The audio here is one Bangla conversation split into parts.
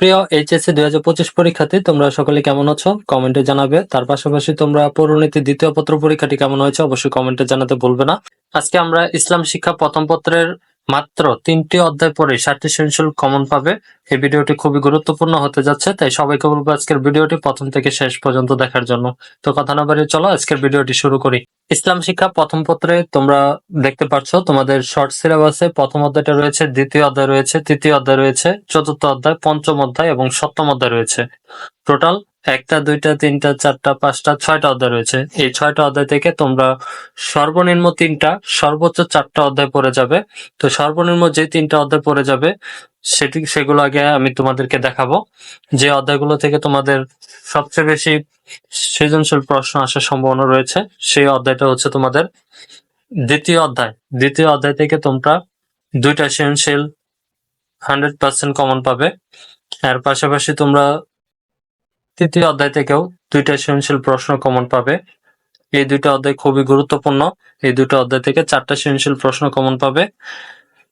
প্রিয় এইচএসসি দুই হাজার পঁচিশ পরীক্ষাতে তোমরা সকলে কেমন আছো? কমেন্টে জানাবে। তার পাশাপাশি তোমরা পৌরনীতি দ্বিতীয় পত্র পরীক্ষাটি কেমন হয়েছে অবশ্যই কমেন্টে জানাতে ভুলবে না। আজকে আমরা ইসলাম শিক্ষা প্রথম পত্রের মাত্র তিনটি অধ্যায় পরে ষাটটি সৃজনশীল কমন পাবে। এই ভিডিওটি খুবই গুরুত্বপূর্ণ হতে যাচ্ছে, তাই সবাইকে বলব আজকের ভিডিওটি প্রথম থেকে শেষ পর্যন্ত দেখার জন্য। তো কথা না বাড়িয়ে চলো, আজকের ভিডিওটি শুরু করি। ইসলাম শিক্ষা প্রথম পত্রে তোমরা দেখতে পাচ্ছ তোমাদের শর্ট সিলেবাসে প্রথম অধ্যায়টা রয়েছে, দ্বিতীয় অধ্যায় রয়েছে, তৃতীয় অধ্যায় রয়েছে, চতুর্থ অধ্যায়, পঞ্চম অধ্যায় এবং সপ্তম অধ্যায় রয়েছে। টোটাল একটা, দুইটা, তিনটা, চারটা, পাঁচটা, ছয়টা অধ্যায় রয়েছে। এই ছয়টা অধ্যায় থেকে তোমরা সর্বনিম্ন তিনটা, সর্বোচ্চ চারটা অধ্যায় পড়ে যাবে। তো সর্বনিম্ন যে তিনটা অধ্যায় পড়ে যাবে, সেটি, সেগুলো আগে আমি তোমাদেরকে দেখাবো। যে অধ্যায়গুলো থেকে তোমাদের সবচেয়ে বেশি সৃজনশীল প্রশ্ন আসার সম্ভাবনা রয়েছে, সেই অধ্যায়টা হচ্ছে তোমাদের দ্বিতীয় অধ্যায়। দ্বিতীয় অধ্যায় থেকে তোমরা দুইটা সৃজনশীল হান্ড্রেড পার্সেন্ট কমন পাবে। এর পাশাপাশি তোমরা তৃতীয় অধ্যায় থেকেও দুইটা সৃজনশীল প্রশ্ন কমন পাবে। এই দুইটা অধ্যায় খুবই গুরুত্বপূর্ণ। এই দুটো অধ্যায় থেকে চারটা সৃজনশীল প্রশ্ন কমন পাবে।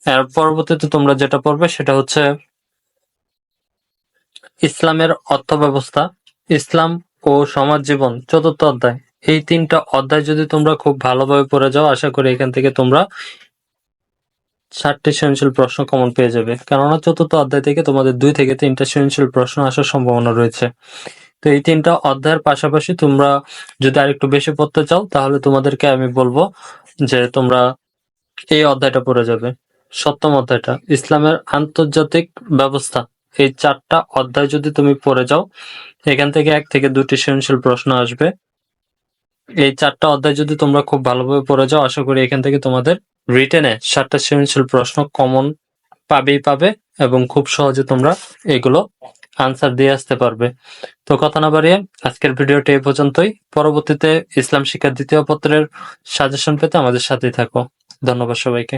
এর পরবর্তীতে তোমরা যেটা পড়বে সেটা হচ্ছে ইসলামের অর্থ ব্যবস্থা ইসলাম ও সমাজ জীবন, চতুর্থ অধ্যায়। এই তিনটা অধ্যায় যদি তোমরা খুব ভালোভাবে পড়ে যাও, আশা করি এখান থেকে তোমরা ষাটটি সৃজনশীল প্রশ্ন কমন পেয়ে যাবে। কেননা চতুর্থ অধ্যায় থেকে তোমাদের দুই থেকে তিনটা সৃজনশীল প্রশ্ন আসার সম্ভাবনা রয়েছে। তো এই তিনটা অধ্যায়ের পাশাপাশি তোমরা যদি আরেকটু বেশি পড়তে চাও, তাহলে তোমাদেরকে আমি বলব যে তোমরা এই অধ্যায়টা পড়ে যাবে। সপ্তম অধ্যায়টা, ইসলামের আন্তর্জাতিক ব্যবস্থা। এই চারটা অধ্যায় যদি তুমি পড়ে যাও, এখান থেকে এক থেকে দুটি সৃজনশীল প্রশ্ন আসবে। এই চারটা অধ্যায় যদি তোমরা খুব ভালোভাবে পড়ে যাও, আশা করি এখান থেকে তোমাদের রিটেনে সাতটা সৃজনশীল প্রশ্ন কমন পাবেই পাবে এবং খুব সহজে তোমরা এগুলো আনসার দিয়ে আসতে পারবে। তো কথা না বাড়িয়ে আজকের ভিডিওটি এই পর্যন্তই। পরবর্তীতে ইসলাম শিক্ষার দ্বিতীয় পত্রের সাজেশন পেতে আমাদের সাথেই থাকো। ধন্যবাদ সবাইকে।